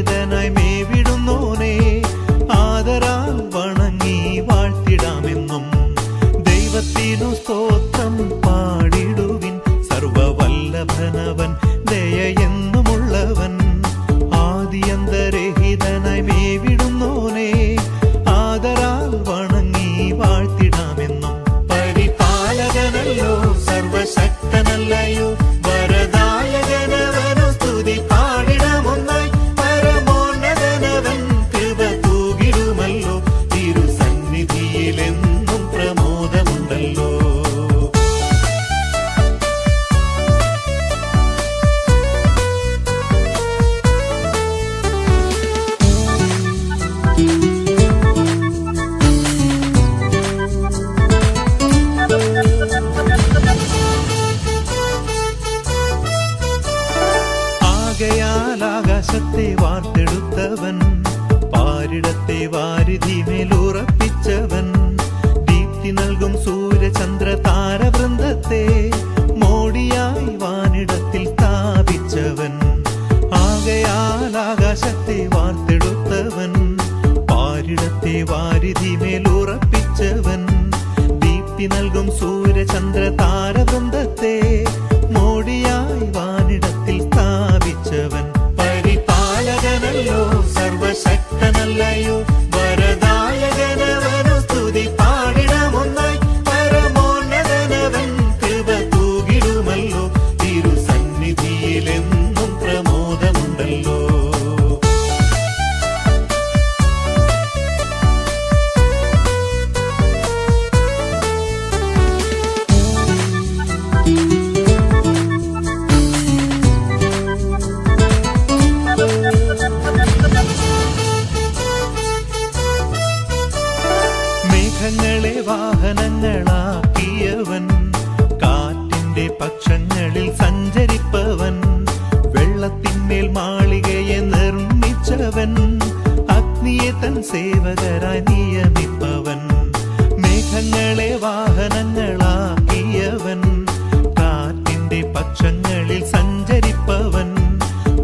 സന്നിധനായി മേവിടുന്നോനെ ആദരാൽ വണങ്ങി വാഴ്ത്തിടാമെന്നും ദൈവത്തിനു സ്തോത്രം പാരിടത്തെ വാരിധിമേലുറപ്പിച്ചവൻ ദീപ്തി നൽകും സൂര്യചന്ദ്ര താരവൃന്ദത്തെ മോടിയായി വാനിടത്തിൽ സ്ഥാപിച്ചവൻ. ആകയാൽ ആകാശത്തെ വാർത്തെടുത്തവൻ പാരിടത്തെ വാരിധിമേലുറപ്പിച്ചവൻ ദീപ്തി നൽകും സൂര്യചന്ദ്ര താരവൃന്ദത്തെ വാഹനങ്ങളാക്കിയവൻ കാറ്റിന്റെ പക്ഷങ്ങളിൽ സഞ്ചരിപ്പവൻ വെള്ളത്തിന്മേൽ മാളികയെ നിർമ്മിച്ചവൻ അഗ്നിയെ തൻ സേവകരായി നിയമിപ്പവൻ മേഘങ്ങളെ വാഹനങ്ങളാക്കിയവൻ കാറ്റിന്റെ പക്ഷങ്ങളിൽ സഞ്ചരിപ്പവൻ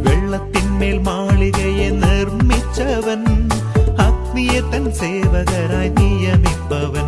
വെള്ളത്തിന്മേൽ മാളികയെ നിർമ്മിച്ചവൻ അഗ്നിയെ തൻ സേവകരായി നിയമിപ്പവൻ.